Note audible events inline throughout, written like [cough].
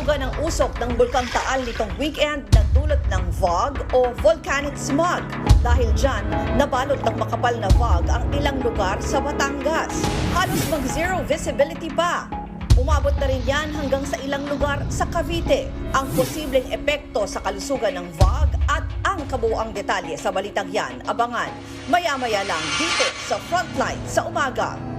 Nabuga ng usok ng Bulkang Taal nitong weekend na dulot ng fog o volcanic smog. Dahil dyan, nabalot ng makapal na fog ang ilang lugar sa Batangas. Halos mag-zero visibility pa. Umabot na rin yan hanggang sa ilang lugar sa Cavite. Ang posibleng epekto sa kalusugan ng fog at ang kabuuang detalye sa balitang yan, abangan maya-maya lang dito sa Frontline sa umaga.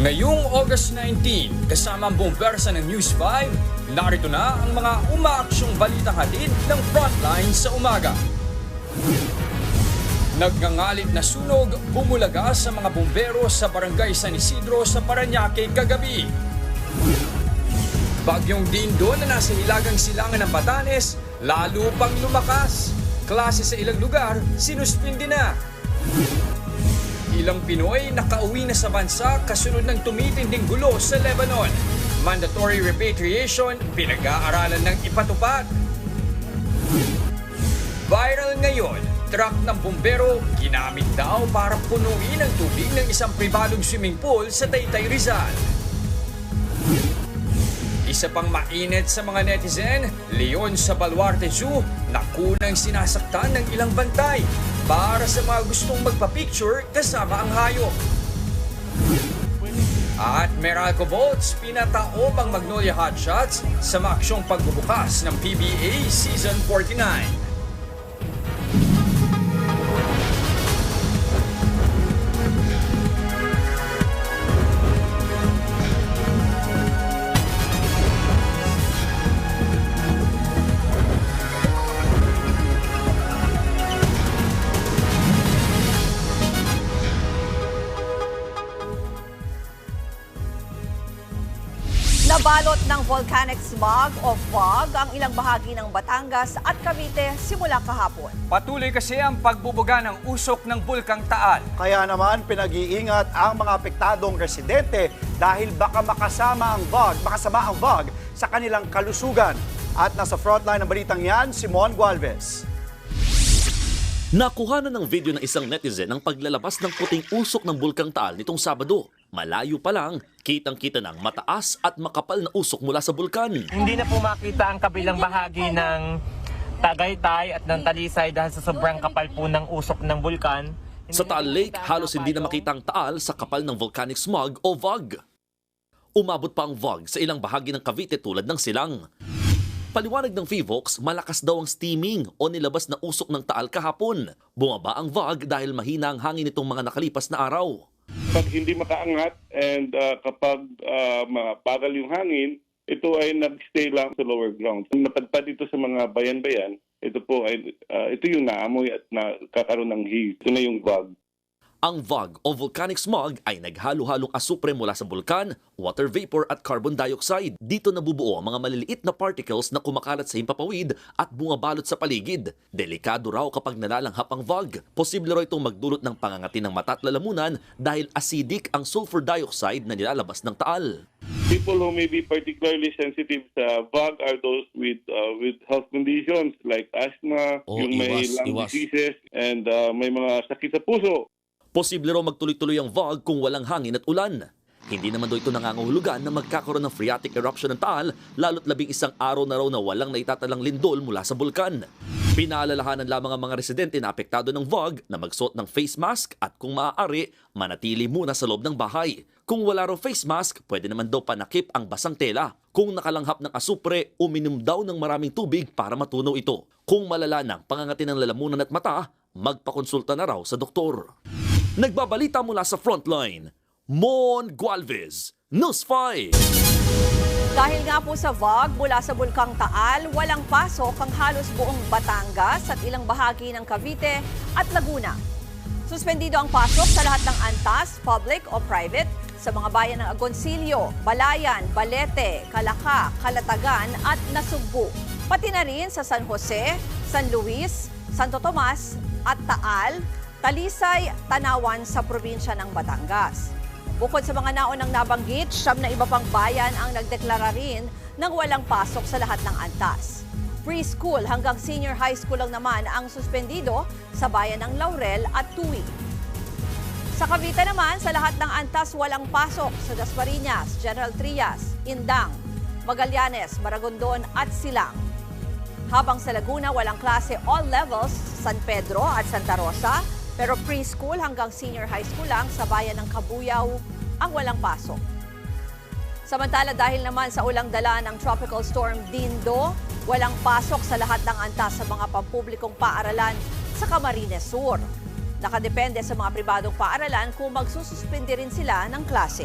Ngayong August 19, kasama ang buong bersa ng News 5, narito na ang mga umaaksyong balita hatid ng Frontline sa umaga. Nagngangalit na sunog bumulaga sa mga bumbero sa barangay San Isidro sa Paranaque kagabi. Bagyong Dindo na nasa hilagang silangan ng Batanes, lalo pang lumakas. Klase sa ilang lugar, sinuspindi na. Ilang Pinoy nakauwi na sa bansa kasunod ng tumitinding gulo sa Lebanon. Mandatory repatriation pinag-aaralan ng ipatupad. Viral ngayon, truck ng bumbero ginamit daw para punuin ang tubig ng isang pribadong swimming pool sa Taytay Rizal. Isa pang mainit sa mga netizen, Leon sa Baluarte Zoo na kunang sinasaktan ng ilang bantay para sa mga gustong magpa-picture kasama ang hayop. At Meralco Bolts, pinataob ang Magnolia Hotshots sa maksyong pagbubukas ng PBA Season 49. Volcanic smog o fog ang ilang bahagi ng Batangas at Cavite simula kahapon. Patuloy kasi ang pagbubuga ng usok ng Bulkang Taal. Kaya naman pinag-iingat ang mga apektadong residente dahil baka makasama ang bug, makasama ang bug sa kanilang kalusugan. At nasa frontline ng balitang yan, Simon Gualvez. Nakuha na ng video ng isang netizen ang paglalabas ng puting usok ng Bulkang Taal nitong Sabado. Malayo pa lang, kitang-kita ng mataas at makapal na usok mula sa bulkan. Hindi na po makita ang kabilang bahagi ng Tagaytay at ng Talisay dahil sa sobrang kapal po ng usok ng bulkan. Sa Taal Lake, halos hindi na makita ang taal sa kapal ng volcanic smog o VOG. Umabot pa ang VOG sa ilang bahagi ng Cavite tulad ng silang. Paliwanag ng FIVOX, malakas daw ang steaming o nilabas na usok ng taal kahapon. Bumaba ang VOG dahil mahina ang hangin nitong mga nakalipas na araw. Pag hindi makaangat and uh, kapag uh, mabagal yung hangin, ito ay nag-stay lang sa lower ground. Kung napadpad dito sa mga bayan-bayan, ito po ay uh, ito yung naamoy at nakakaroon ng heat. Ito na yung bug. Ang VOG o volcanic smog ay naghalo-halong asupre mula sa bulkan, water vapor at carbon dioxide. Dito nabubuo ang mga maliliit na particles na kumakalat sa himpapawid at bumabalot sa paligid. Delikado raw kapag nalalanghap ang VOG. Posible raw itong magdulot ng pangangati ng mata at lalamunan dahil acidic ang sulfur dioxide na nilalabas ng taal. People who may be particularly sensitive sa bug are those with uh, with health conditions like asthma, Oh, yung may iwas, lung iwas. diseases, and uh, may mga sakit sa puso. Posible raw magtuloy-tuloy ang VOG kung walang hangin at ulan. Hindi naman daw ito nangangahulugan na magkakaroon ng phreatic eruption ng Taal lalo't labing isang araw na raw na walang naitatalang lindol mula sa bulkan. Pinaalalahanan lamang ang mga residente na apektado ng VOG na magsuot ng face mask at kung maaari, manatili muna sa loob ng bahay. Kung wala raw face mask, pwede naman daw panakip ang basang tela. Kung nakalanghap ng asupre, uminom daw ng maraming tubig para matunaw ito. Kung malala ng pangangati ng lalamunan at mata, magpakonsulta na raw sa doktor. Nagbabalita mula sa frontline, Mon Gualvez, News 5. Dahil nga po sa VOG mula sa Bulkang Taal, walang pasok ang halos buong Batangas at ilang bahagi ng Cavite at Laguna. Suspendido ang pasok sa lahat ng antas, public o private, sa mga bayan ng Agoncillo, Balayan, Balete, Calaca, Calatagan at Nasugbu. Pati na rin sa San Jose, San Luis, Santo Tomas at Taal, Talisay, Tanawan sa probinsya ng Batangas. Bukod sa mga naunang nabanggit, siyam na iba pang bayan ang nagdeklara rin ng walang pasok sa lahat ng antas. Preschool hanggang senior high school lang naman ang suspendido sa bayan ng Laurel at Tui. Sa Cavite naman, sa lahat ng antas walang pasok sa Dasmariñas, General Trias, Indang, Magallanes, Maragondon at Silang. Habang sa Laguna, walang klase all levels sa San Pedro at Santa Rosa, pero preschool hanggang senior high school lang sa bayan ng Kabuyaw ang walang pasok. Samantala dahil naman sa ulang dala ng Tropical Storm Dindo, walang pasok sa lahat ng antas sa mga pampublikong paaralan sa Camarines Sur. Nakadepende sa mga pribadong paaralan kung magsususpindi rin sila ng klase.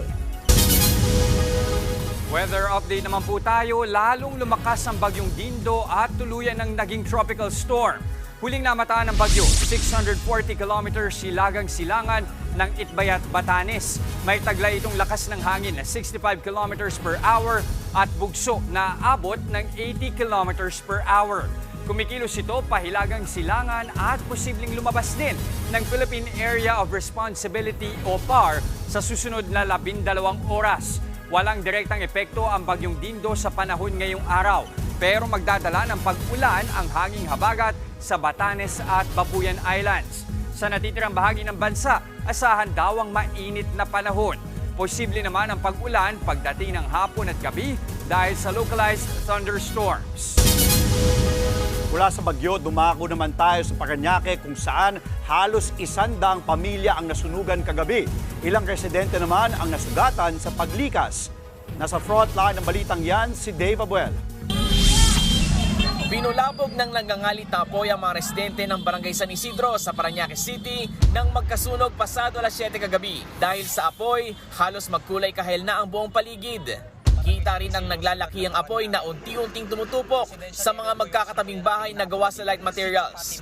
Weather update naman po tayo, lalong lumakas ang bagyong Dindo at tuluyan ng naging tropical storm. Huling namataan ng bagyo, 640 kilometers silagang silangan ng Itbayat, Batanes. May taglay itong lakas ng hangin na 65 kilometers per hour at bugso na abot ng 80 kilometers per hour. Kumikilos ito pahilagang silangan at posibleng lumabas din ng Philippine Area of Responsibility o PAR sa susunod na labindalawang oras. Walang direktang epekto ang bagyong Dindo sa panahon ngayong araw, pero magdadala ng pag-ulan ang hanging habagat sa Batanes at Babuyan Islands. Sa natitirang bahagi ng bansa, asahan daw ang mainit na panahon. Posible naman ang pag-ulan pagdating ng hapon at gabi dahil sa localized thunderstorms. Mula sa bagyo, dumako naman tayo sa Paranaque kung saan halos isandaang pamilya ang nasunugan kagabi. Ilang residente naman ang nasugatan sa paglikas. Nasa frontline ng balitang yan si Dave Abuel. Binulabog ng nangangalit na ang mga residente ng Barangay San Isidro sa Parañaque City nang magkasunog pasado alas 7 kagabi. Dahil sa apoy, halos magkulay kahel na ang buong paligid. Kita rin ang naglalaki ang apoy na unti-unting tumutupok sa mga magkakatabing bahay na gawa sa light materials.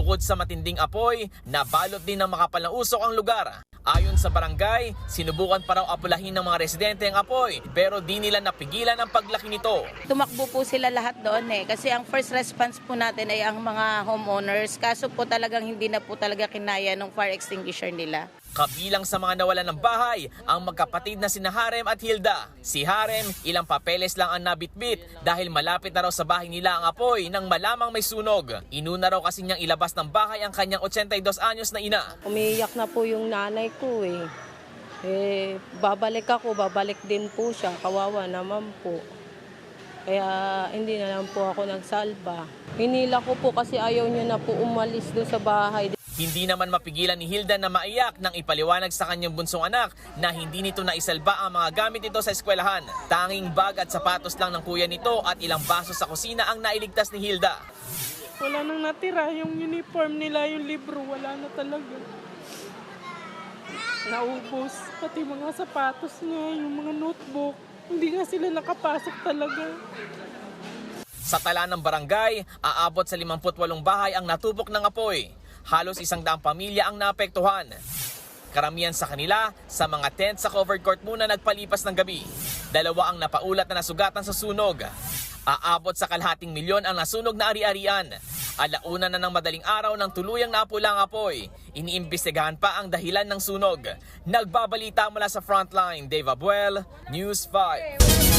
Bukod sa matinding apoy, nabalot din ng makapal na usok ang lugar. Ayon sa barangay, sinubukan pa raw apulahin ng mga residente ang apoy pero di nila napigilan ang paglaki nito. Tumakbo po sila lahat doon eh. Kasi ang first response po natin ay ang mga homeowners. Kaso po talagang hindi na po talaga kinaya ng fire extinguisher nila. Kabilang sa mga nawalan ng bahay, ang magkapatid na sina Harem at Hilda. Si Harem, ilang papeles lang ang nabitbit dahil malapit na raw sa bahay nila ang apoy nang malamang may sunog. Inuna raw kasi niyang ilabas ng bahay ang kanyang 82 anyos na ina. Umiiyak na po yung nanay ko eh. Eh, babalik ako, babalik din po siya. Kawawa naman po. Kaya hindi na lang po ako nagsalba. Hinila ko po kasi ayaw niya na po umalis doon sa bahay. Hindi naman mapigilan ni Hilda na maiyak nang ipaliwanag sa kanyang bunsong anak na hindi nito naisalba ang mga gamit nito sa eskwelahan. Tanging bag at sapatos lang ng kuya nito at ilang baso sa kusina ang nailigtas ni Hilda. Wala nang natira yung uniform nila, yung libro, wala na talaga. Naubos, pati mga sapatos niya, yung mga notebook. Hindi nga sila nakapasok talaga. Sa tala ng barangay, aabot sa 58 bahay ang natupok ng apoy. Halos isang daang pamilya ang naapektuhan. Karamihan sa kanila, sa mga tent sa covered court muna nagpalipas ng gabi. Dalawa ang napaulat na nasugatan sa sunog. Aabot sa kalahating milyon ang nasunog na ari-arian. Alauna na ng madaling araw ng tuluyang napula ang apoy. Iniimbestigahan pa ang dahilan ng sunog. Nagbabalita mula sa frontline, Dave Abuel, News 5.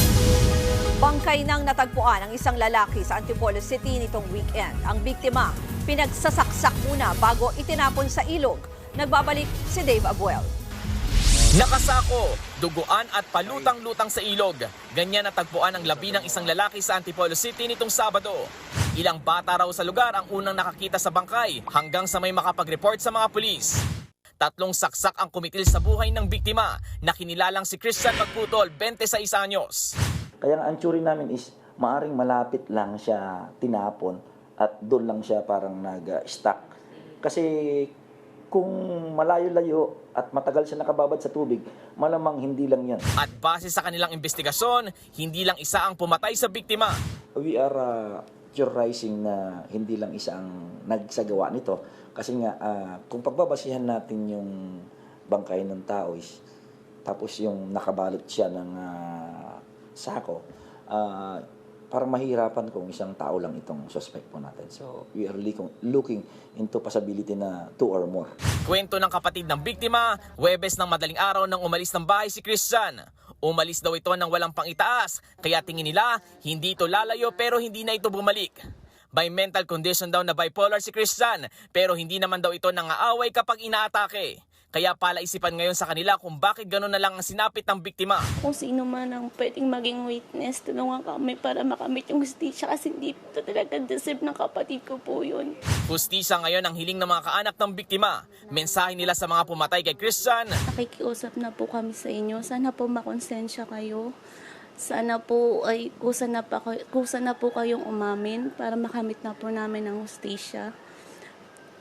Bangkay nang natagpuan ang isang lalaki sa Antipolo City nitong weekend. Ang biktima, pinagsasaksak muna bago itinapon sa ilog. Nagbabalik si Dave Abuel. Nakasako, duguan at palutang-lutang sa ilog. Ganyan natagpuan ang labi ng isang lalaki sa Antipolo City nitong Sabado. Ilang bata raw sa lugar ang unang nakakita sa bangkay hanggang sa may makapag-report sa mga pulis. Tatlong saksak ang kumitil sa buhay ng biktima na kinilalang si Christian Magputol, 26 anyos. Kaya ang ansuri namin is maaring malapit lang siya tinapon at doon lang siya parang nag-stuck. Kasi kung malayo-layo at matagal siya nakababad sa tubig, malamang hindi lang yan. At base sa kanilang investigasyon, hindi lang isa ang pumatay sa biktima. We are uh, theorizing na hindi lang isa ang nagsagawa nito. Kasi nga, ah, kung pagbabasihan natin yung bangkay ng tao is, tapos yung nakabalot siya ng ah, sako, ah, parang mahirapan kung isang tao lang itong suspect po natin. So, we are looking, looking into possibility na two or more. Kwento ng kapatid ng biktima, Webes ng madaling araw nang umalis ng bahay si Christian. Umalis daw ito nang walang pangitaas, kaya tingin nila hindi ito lalayo pero hindi na ito bumalik. By mental condition daw na bipolar si Christian, pero hindi naman daw ito nangaaway kapag inaatake. Kaya palaisipan ngayon sa kanila kung bakit gano'n na lang ang sinapit ng biktima. Kung sino man ang pwedeng maging witness, tulungan kami para makamit yung hustisya kasi hindi ito talaga deserve ng kapatid ko po yun. Hustisya ngayon ang hiling ng mga kaanak ng biktima. Mensahe nila sa mga pumatay kay Christian, Nakikiusap na po kami sa inyo. Sana po makonsensya kayo. Sana po ay kusa na, pa, kusa na po kayong umamin para makamit na po namin ang hustisya.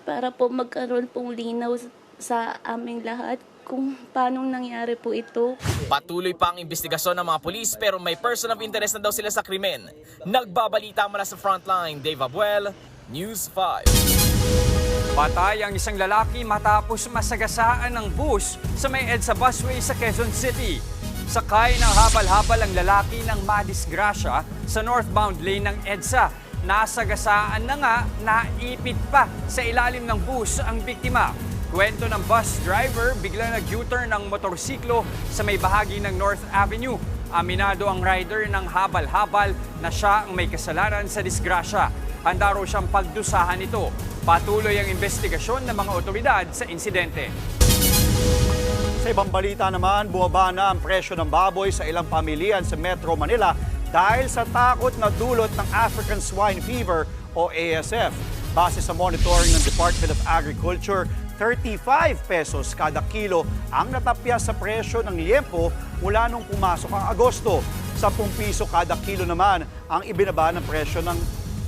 Para po magkaroon pong linaw sa aming lahat kung paano nangyari po ito. Patuloy pa ang investigasyon ng mga pulis pero may person of interest na daw sila sa krimen. Nagbabalita mula sa frontline, Dave Abuel, News 5. Patay ang isang lalaki matapos masagasaan ng bus sa may EDSA busway sa Quezon City. Sakay ng habal-habal ang lalaki ng madisgrasya sa northbound lane ng EDSA. Nasagasaan na nga, naipit pa sa ilalim ng bus ang biktima. Kwento ng bus driver, bigla nag-U-turn ng motorsiklo sa may bahagi ng North Avenue. Aminado ang rider ng habal-habal na siya ang may kasalanan sa disgrasya. Handa raw siyang pagdusahan ito. Patuloy ang investigasyon ng mga otoridad sa insidente. Sa ibang balita naman, bumaba na ang presyo ng baboy sa ilang pamilihan sa Metro Manila dahil sa takot na dulot ng African Swine Fever o ASF. Base sa monitoring ng Department of Agriculture, 35 pesos kada kilo ang natapya sa presyo ng liempo mula nung pumasok ang Agosto. 10 piso kada kilo naman ang ibinaba ng presyo ng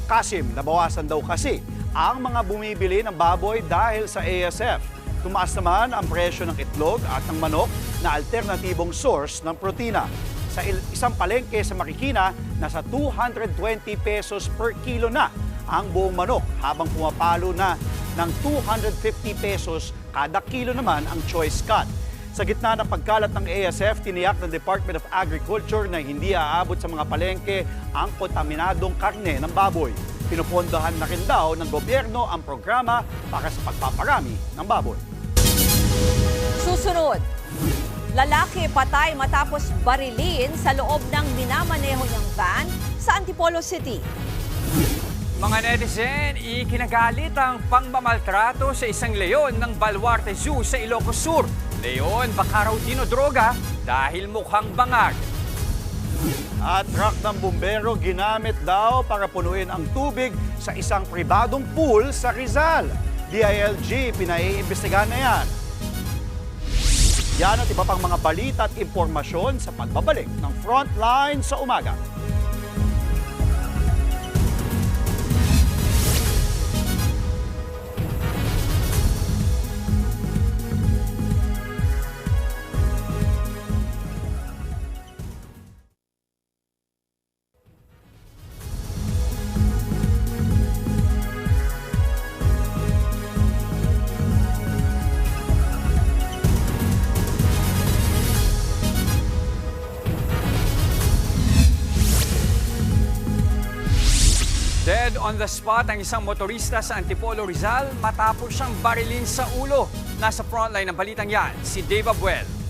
kasim. Nabawasan daw kasi ang mga bumibili ng baboy dahil sa ASF. Tumaas naman ang presyo ng itlog at ng manok na alternatibong source ng protina. Sa isang palengke sa Marikina, nasa 220 pesos per kilo na ang buong manok habang pumapalo na ng 250 pesos kada kilo naman ang choice cut. Sa gitna ng pagkalat ng ASF, tiniyak ng Department of Agriculture na hindi aabot sa mga palengke ang kontaminadong karne ng baboy. Pinupondahan na rin daw ng gobyerno ang programa para sa pagpaparami ng baboy. Susunod, lalaki patay matapos barilin sa loob ng minamaneho niyang van sa Antipolo City. Mga netizen, ikinagalit ang pangmamaltrato sa isang leon ng Baluarte Zoo sa Ilocos Sur. Leon, baka raw dinodroga dahil mukhang bangag. At truck ng bumbero ginamit daw para punuin ang tubig sa isang pribadong pool sa Rizal. DILG, pinaiimbestigahan na yan. Yan at iba pang mga balita at impormasyon sa pagbabalik ng Frontline sa umaga. On the spot ang isang motorista sa Antipolo Rizal matapos siyang barilin sa ulo. Nasa frontline ng balitang yan, si Dave Abuel.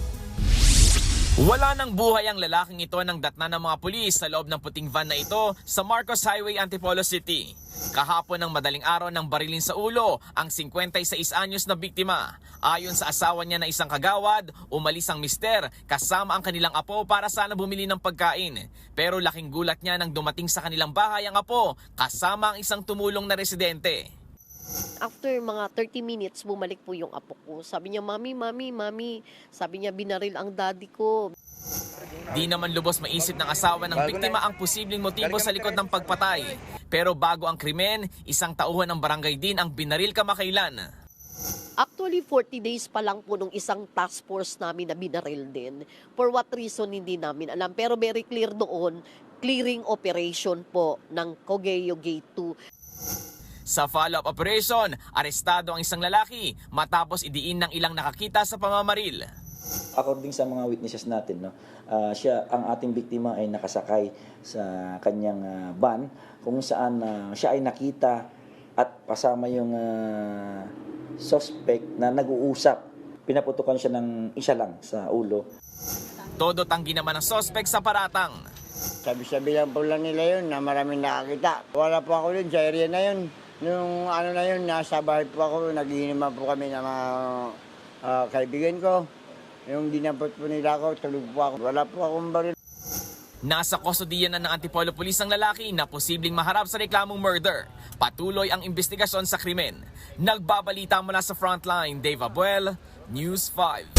Wala nang buhay ang lalaking ito nang datna ng mga pulis sa loob ng puting van na ito sa Marcos Highway, Antipolo City. Kahapon ng madaling araw ng barilin sa ulo ang 56 anyos na biktima. Ayon sa asawa niya na isang kagawad, umalis ang mister kasama ang kanilang apo para sana bumili ng pagkain. Pero laking gulat niya nang dumating sa kanilang bahay ang apo kasama ang isang tumulong na residente. After mga 30 minutes, bumalik po yung apo ko. Sabi niya, Mami, Mami, Mami. Sabi niya, binaril ang daddy ko. Di naman lubos maisip ng asawa ng biktima ang posibleng motibo sa likod ng pagpatay. Pero bago ang krimen, isang tauhan ng barangay din ang binaril kamakailan. Actually, 40 days pa lang po nung isang task force namin na binaril din. For what reason, hindi namin alam. Pero very clear doon, clearing operation po ng Cogeo Gate 2. Sa follow-up operation, arestado ang isang lalaki matapos idiin ng ilang nakakita sa pamamaril. According sa mga witnesses natin, no, ah, siya ang ating biktima ay nakasakay sa kanyang ah, van kung saan ah, siya ay nakita at kasama yung ah, suspect na nag-uusap. Pinaputukan siya ng isa lang sa ulo. Todo tanggi naman ang sospek sa paratang. Sabi-sabi lang po lang nila yun na maraming nakakita. Wala po ako dun sa area na yun. Nung ano na yun, nasa bahay po ako, nagiinuman po kami ng mga ah, kaibigan ko. Yung dinampot po nila ako, tulog po ako. Wala po akong baril. Nasa kustodiya na ng Antipolo Police ang lalaki na posibleng maharap sa reklamong murder. Patuloy ang investigasyon sa krimen. Nagbabalita mula sa frontline, Dave Abuel, News 5.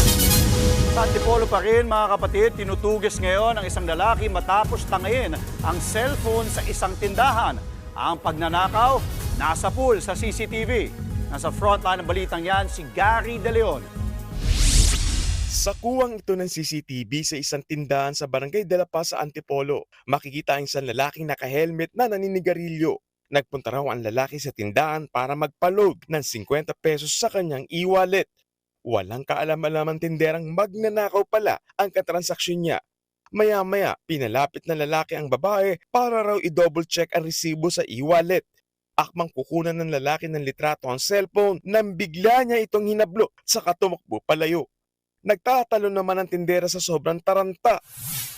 Sa Antipolo pa rin mga kapatid, tinutugis ngayon ang isang lalaki matapos tangayin ang cellphone sa isang tindahan. Ang pagnanakaw, nasa pool sa CCTV. Nasa frontline ng balitang yan si Gary De Leon. Sa kuwang ito ng CCTV sa isang tindahan sa Barangay de la Paz sa Antipolo, makikita ang isang lalaking naka-helmet na naninigarilyo. Nagpunta raw ang lalaki sa tindahan para magpalog ng 50 pesos sa kanyang e-wallet. Walang kaalam-alam ang tinderang magnanakaw pala ang katransaksyon niya. Maya-maya, pinalapit ng lalaki ang babae para raw i-double check ang resibo sa e-wallet. Akmang kukunan ng lalaki ng litrato ang cellphone nang bigla niya itong hinablo sa tumakbo palayo. Nagtatalo naman ang tindera sa sobrang taranta.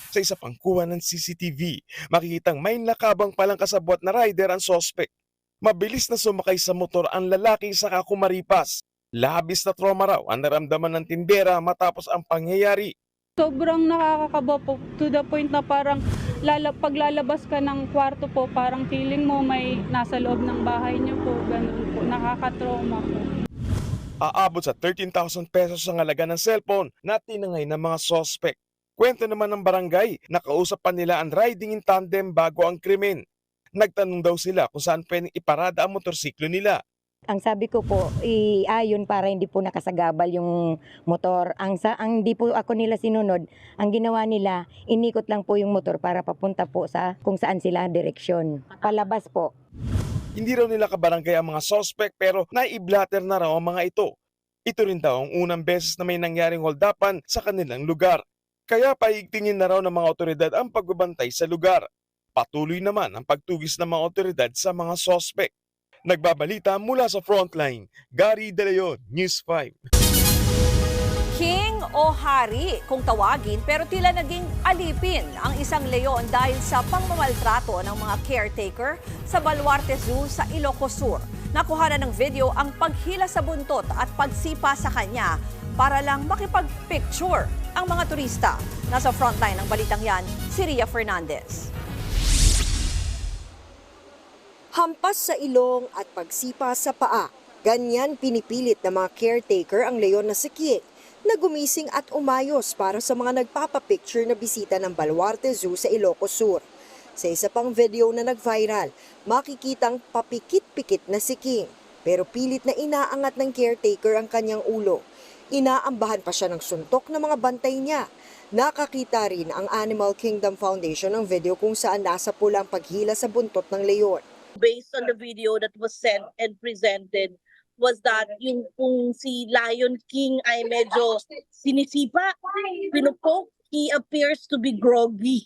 Sa isa pang kuha ng CCTV, makikitang may nakabang palang kasabwat na rider ang sospek. Mabilis na sumakay sa motor ang lalaki sa kumaripas. Labis na trauma raw ang naramdaman ng tindera matapos ang pangyayari. Sobrang nakakakaba po to the point na parang lala, paglalabas ka ng kwarto po, parang feeling mo may nasa loob ng bahay niyo po. Ganun po, nakakatrauma po. Aabot sa 13,000 pesos ang halaga ng cellphone na tinangay ng mga sospek. Kwento naman ng barangay, nakausap pa nila ang riding in tandem bago ang krimen. Nagtanong daw sila kung saan pwedeng iparada ang motorsiklo nila. Ang sabi ko po, iayon para hindi po nakasagabal yung motor. Ang sa ang di po ako nila sinunod, ang ginawa nila, inikot lang po yung motor para papunta po sa kung saan sila direksyon. Palabas po. Hindi raw nila kabarangay ang mga sospek pero naiblatter na raw ang mga ito. Ito rin daw ang unang beses na may nangyaring holdapan sa kanilang lugar. Kaya paigtingin na raw ng mga otoridad ang pagbabantay sa lugar. Patuloy naman ang pagtugis ng mga otoridad sa mga sospek. Nagbabalita mula sa frontline, Gary De Leon, News 5. King o hari kung tawagin pero tila naging alipin ang isang leon dahil sa pangmamaltrato ng mga caretaker sa Baluarte Zoo sa Ilocos Sur. Nakuha na ng video ang paghila sa buntot at pagsipa sa kanya para lang makipag-picture ang mga turista. Nasa frontline ng balitang yan, si Ria Fernandez. Hampas sa ilong at pagsipa sa paa. Ganyan pinipilit ng mga caretaker ang leon na si King na gumising at umayos para sa mga nagpapapicture na bisita ng Baluarte Zoo sa Ilocos Sur. Sa isa pang video na nag-viral, makikitang papikit-pikit na si King pero pilit na inaangat ng caretaker ang kanyang ulo. Inaambahan pa siya ng suntok ng mga bantay niya. Nakakita rin ang Animal Kingdom Foundation ng video kung saan nasa pula ang paghila sa buntot ng leon. Based on the video that was sent and presented was that yung kung si Lion King ay medyo sinisipa, pinupoke, he appears to be groggy.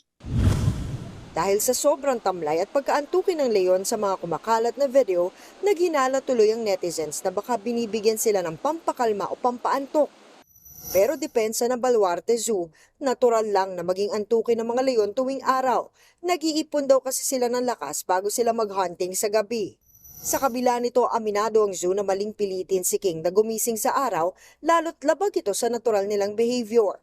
Dahil sa sobrang tamlay at pagkaantukin ng leon sa mga kumakalat na video, naghinala tuloy ang netizens na baka binibigyan sila ng pampakalma o pampaantok. Pero depensa ng Baluarte Zoo, natural lang na maging antukin ng mga leon tuwing araw. Nag-iipon daw kasi sila ng lakas bago sila mag-hunting sa gabi. Sa kabila nito, aminado ang zoo na maling pilitin si King na gumising sa araw, lalo't labag ito sa natural nilang behavior.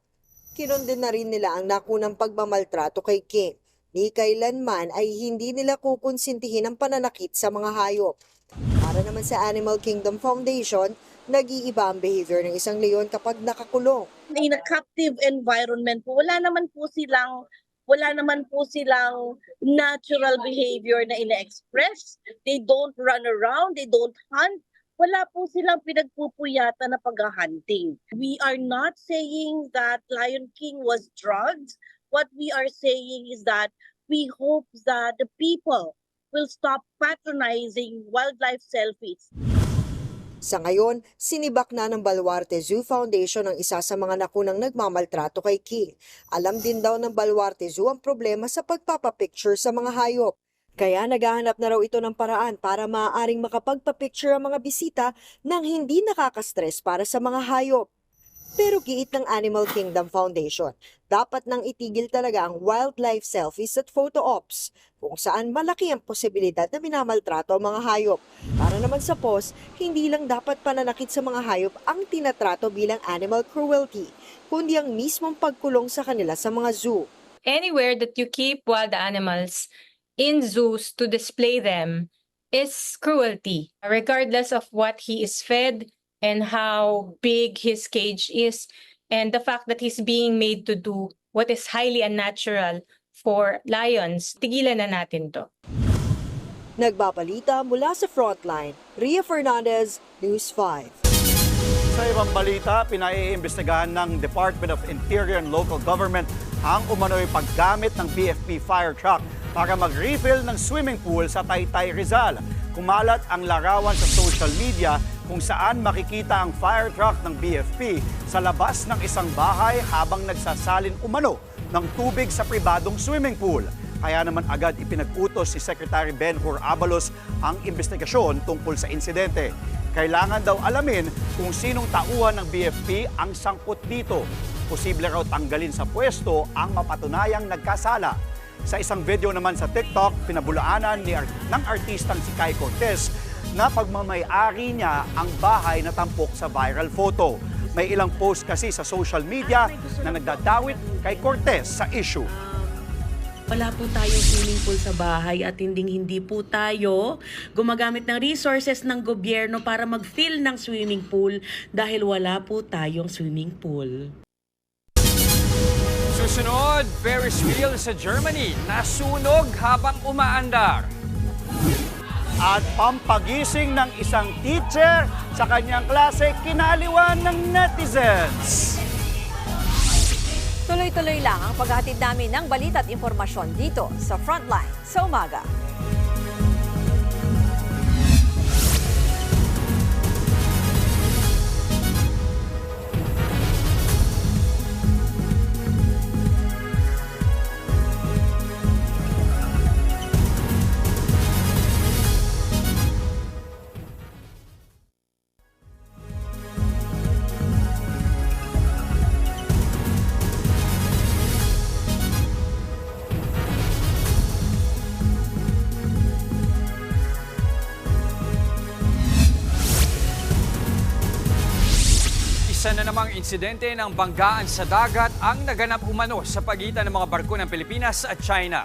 Kinondin na rin nila ang nakunang pagmamaltrato kay King. Ni kailanman ay hindi nila kukonsintihin ang pananakit sa mga hayop. Para naman sa Animal Kingdom Foundation, nag-iiba ang behavior ng isang leon kapag nakakulong. In a captive environment po, wala naman po silang wala naman po silang natural behavior na ina-express. They don't run around, they don't hunt. Wala po silang pinagpupuyata na pag-hunting. We are not saying that Lion King was drugged. What we are saying is that we hope that the people will stop patronizing wildlife selfies. Sa ngayon, sinibak na ng Baluarte Zoo Foundation ang isa sa mga nakunang nagmamaltrato kay King. Alam din daw ng Baluarte Zoo ang problema sa pagpapapicture sa mga hayop. Kaya naghahanap na raw ito ng paraan para maaaring makapagpapicture ang mga bisita nang hindi nakakastress para sa mga hayop. Pero giit ng Animal Kingdom Foundation, dapat nang itigil talaga ang wildlife selfies at photo ops, kung saan malaki ang posibilidad na minamaltrato ang mga hayop. Para naman sa POS, hindi lang dapat pananakit sa mga hayop ang tinatrato bilang animal cruelty, kundi ang mismong pagkulong sa kanila sa mga zoo. anywhere that you keep wild animals in zoos to display them is cruelty, regardless of what he is fed and how big his cage is, and the fact that he's being made to do what is highly unnatural for lions. Tigilan na natin to. Nagbabalita mula sa Frontline, Ria Fernandez, News 5. Sa ibang balita, pinaiimbestigahan ng Department of Interior and Local Government ang umano'y paggamit ng BFP fire truck para mag-refill ng swimming pool sa Taytay Rizal. Kumalat ang larawan sa social media kung saan makikita ang fire truck ng BFP sa labas ng isang bahay habang nagsasalin umano ng tubig sa pribadong swimming pool. Kaya naman agad ipinag-utos si Secretary Benhur Abalos ang investigasyon tungkol sa insidente. Kailangan daw alamin kung sinong tauhan ng BFP ang sangkot dito. Posible raw tanggalin sa pwesto ang mapatunayang nagkasala. Sa isang video naman sa TikTok, pinabulaanan ni art- ng artistang si Kai Cortez na pagmamayari niya ang bahay na tampok sa viral photo. May ilang post kasi sa social media na nagdadawit kay Cortez sa issue. Wala po tayong swimming pool sa bahay at hindi hindi po tayo gumagamit ng resources ng gobyerno para mag-fill ng swimming pool dahil wala po tayong swimming pool. Susunod, Ferris wheel sa Germany, nasunog habang umaandar. At pampagising ng isang teacher sa kanyang klase, kinaliwan ng netizens. Tuloy-tuloy lang ang paghatid namin ng balita at impormasyon dito sa Frontline sa umaga. Na namang insidente ng banggaan sa dagat ang naganap umano sa pagitan ng mga barko ng Pilipinas at China.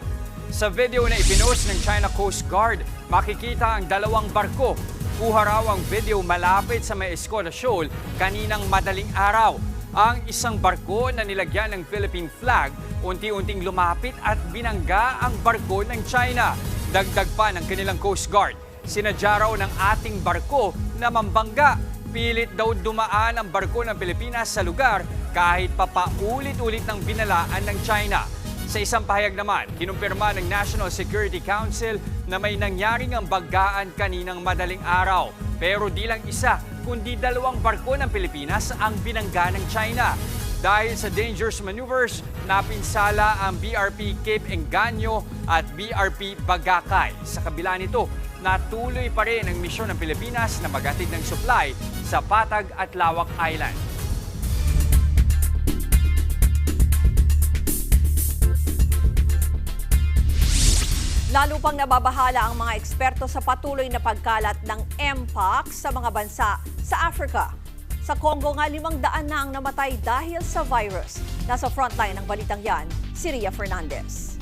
Sa video na ipinost ng China Coast Guard, makikita ang dalawang barko. Kuha raw ang video malapit sa may Escola Shoal kaninang madaling araw. Ang isang barko na nilagyan ng Philippine flag, unti-unting lumapit at binangga ang barko ng China. Dagdag pa ng kanilang Coast Guard, sinadya raw ng ating barko na mambangga. Pilit daw dumaan ang barko ng Pilipinas sa lugar kahit papaulit-ulit ng binalaan ng China. Sa isang pahayag naman, kinumpirma ng National Security Council na may nangyaring ang baggaan kaninang madaling araw. Pero di lang isa, kundi dalawang barko ng Pilipinas ang binangga ng China. Dahil sa dangerous maneuvers, napinsala ang BRP Cape Engaño at BRP Bagakay. Sa kabila nito, natuloy pa rin ang misyon ng Pilipinas na magatid ng supply sa Patag at Lawak Island. Lalo pang nababahala ang mga eksperto sa patuloy na pagkalat ng Mpox sa mga bansa sa Africa. Sa Congo nga limang daan na ang namatay dahil sa virus. Nasa frontline ng balitang yan, si Ria Fernandez.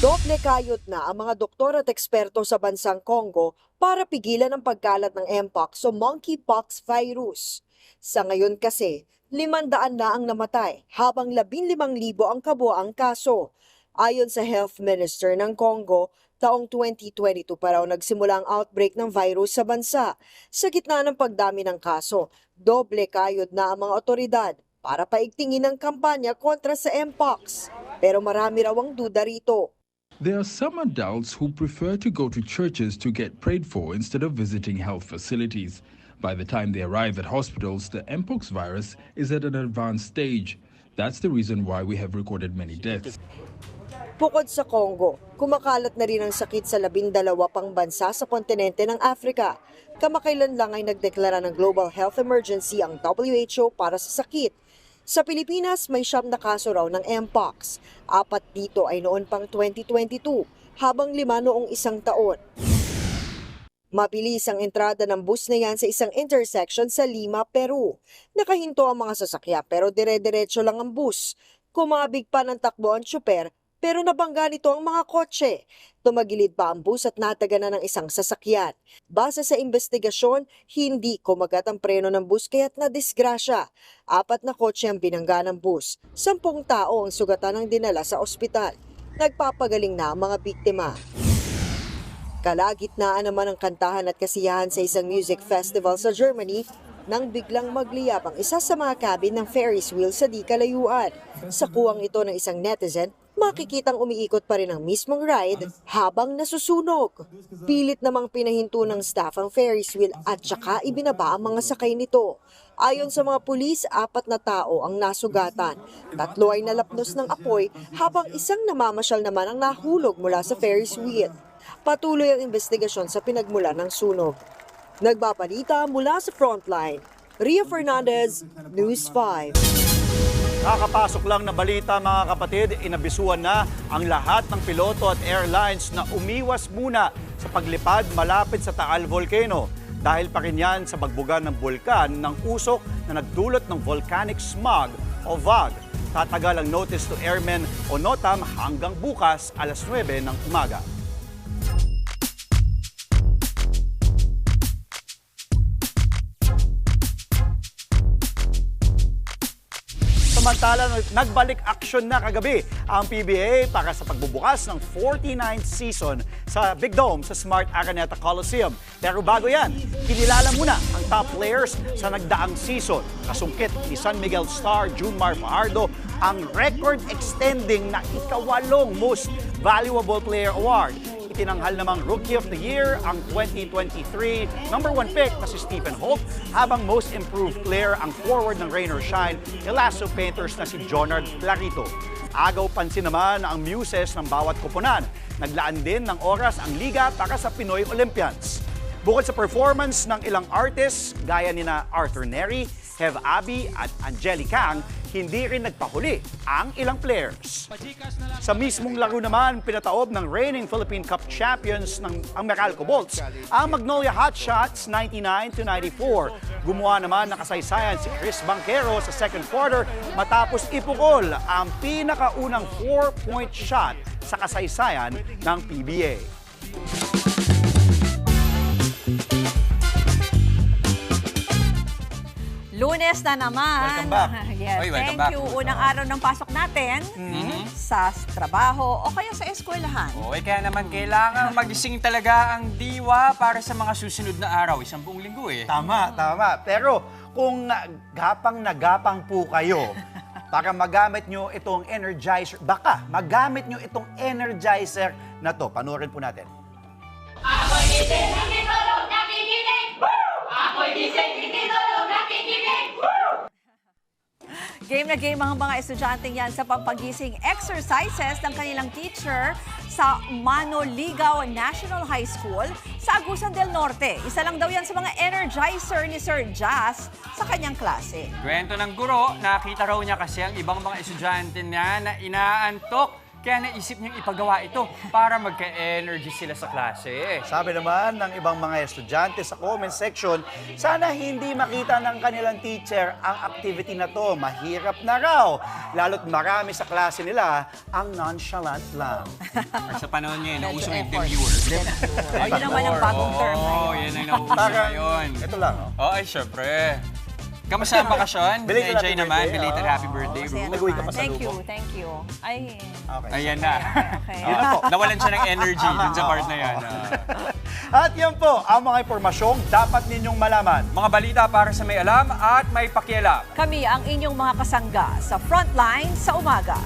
Doble kayot na ang mga doktor at eksperto sa bansang Congo para pigilan ang pagkalat ng Mpox o monkeypox virus. Sa ngayon kasi, limandaan na ang namatay habang 15,000 ang kabuang kaso. Ayon sa Health Minister ng Congo, taong 2022 pa raw nagsimula ang outbreak ng virus sa bansa. Sa gitna ng pagdami ng kaso, doble kayod na ang mga otoridad para paigtingin ang kampanya kontra sa Mpox. Pero marami raw ang duda rito. There are some adults who prefer to go to churches to get prayed for instead of visiting health facilities. By the time they arrive at hospitals, the Mpox virus is at an advanced stage. That's the reason why we have recorded many deaths. Bukod sa Congo, kumakalat na rin ang sakit sa labindalawa pang bansa sa kontinente ng Africa. Kamakailan lang ay nagdeklara ng global health emergency ang WHO para sa sakit. Sa Pilipinas, may siyam na kaso raw ng Mpox. Apat dito ay noon pang 2022, habang lima noong isang taon. Mabilis ang entrada ng bus na yan sa isang intersection sa Lima, Peru. Nakahinto ang mga sasakyan pero dire-diretso lang ang bus. Kumabig pa ng takbo ang tsuper pero nabangga nito ang mga kotse. Tumagilid pa ang bus at natagana ng isang sasakyan. Base sa investigasyon, hindi kumagat ang preno ng bus kaya't nadisgrasya. Apat na kotse ang binangga ng bus. Sampung tao ang sugatan ng dinala sa ospital. Nagpapagaling na ang mga biktima. Kalagitnaan naman ang kantahan at kasiyahan sa isang music festival sa Germany nang biglang magliyab ang isa sa mga cabin ng Ferris wheel sa di kalayuan. Sa kuwang ito ng isang netizen, makikitang umiikot pa rin ang mismong ride habang nasusunog. Pilit namang pinahinto ng staff ang Ferris wheel at saka ibinaba ang mga sakay nito. Ayon sa mga pulis, apat na tao ang nasugatan. Tatlo ay nalapnos ng apoy habang isang namamasyal naman ang nahulog mula sa Ferris wheel. Patuloy ang investigasyon sa pinagmula ng sunog. Nagbabalita mula sa Frontline, Ria Fernandez, News 5. Kakapasok lang na balita mga kapatid, inabisuan na ang lahat ng piloto at airlines na umiwas muna sa paglipad malapit sa Taal Volcano dahil pa rin yan sa bagbugan ng bulkan ng usok na nagdulot ng volcanic smog o VOG. Tatagal ang notice to airmen o NOTAM hanggang bukas alas 9 ng umaga. Samantala, nagbalik aksyon na kagabi ang PBA para sa pagbubukas ng 49th season sa Big Dome sa Smart Araneta Coliseum. Pero bago yan, kinilala muna ang top players sa nagdaang season. Kasungkit ni San Miguel star Junmar Fajardo ang record-extending na ikawalong Most Valuable Player Award itinanghal namang Rookie of the Year ang 2023 number one pick na si Stephen Holt habang Most Improved Player ang forward ng Rain or Shine Elasso Painters na si Jonard Clarito. Agaw pansin naman ang muses ng bawat kupunan. Naglaan din ng oras ang liga para sa Pinoy Olympians. Bukod sa performance ng ilang artists gaya ni na Arthur Neri, Hev Abi at Angeli Kang, hindi rin nagpahuli ang ilang players. Sa mismong laro naman, pinataob ng reigning Philippine Cup champions ng ang Meralco Bolts, ang Magnolia Hotshots 99 to 94. Gumawa naman ng kasaysayan si Chris Banquero sa second quarter matapos ipukol ang pinakaunang four-point shot sa kasaysayan ng PBA. Lunes na naman. Welcome back. [laughs] Yes, Oy, welcome thank back. you. Unang araw ng pasok natin Mhm. sa trabaho o kaya sa eskwelahan. Oo, kaya naman kailangan [laughs] magising talaga ang diwa para sa mga susunod na araw. Isang buong linggo eh. Tama, tama. Pero kung ah, gapang na gapang po kayo, [laughs] para magamit nyo itong energizer, baka magamit nyo itong energizer na to. Panoorin po natin. Ako'y gising, hindi tulog, nakikinig! Ako'y gising, hindi tulog! Game na game ang mga estudyanteng yan sa pampagising exercises ng kanilang teacher sa Manoligaw National High School sa Agusan del Norte. Isa lang daw yan sa mga energizer ni Sir Jazz sa kanyang klase. Kwento ng guro, nakita raw niya kasi ang ibang mga estudyante niya na inaantok. Kaya naisip niyang ipagawa ito para magka-energy sila sa klase. Sabi naman ng ibang mga estudyante sa comment section, sana hindi makita ng kanilang teacher ang activity na to. Mahirap na raw. Lalo't marami sa klase nila ang nonchalant lang. Sa panahon Medyo nauso yung demure. Oh, yun naman ang bagong term Oo, yan ang nauso Parang, ngayon. ito lang, oh. Oo, ay syempre. Kamusta ang bakasyon? Belated Enjoy happy naman. birthday, Belated happy birthday, Masaya bro. Nag-uwi ka pa sa Thank you, thank you. Ay, Okay. Ayan na. okay. Yun na po. [laughs] Nawalan siya ng energy dun sa part na yan. ah. [laughs] At yan po ang mga impormasyong dapat ninyong malaman. Mga balita para sa may alam at may pakialam. Kami ang inyong mga kasangga sa Frontline sa umaga.